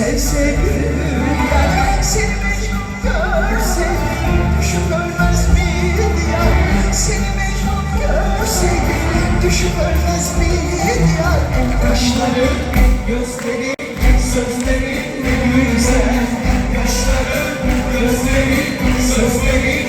sevse güller Seni Mecnun görseydi Düşüp ölmez miydi yar Seni Mecnun görseydi Düşüp ölmez miydi yar Kaşları, gözleri, sözleri ne güzel. Kaşları, gözleri, sözleri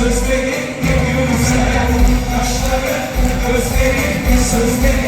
Sözlerin ne güzel Kaşların, gözlerin sözlerin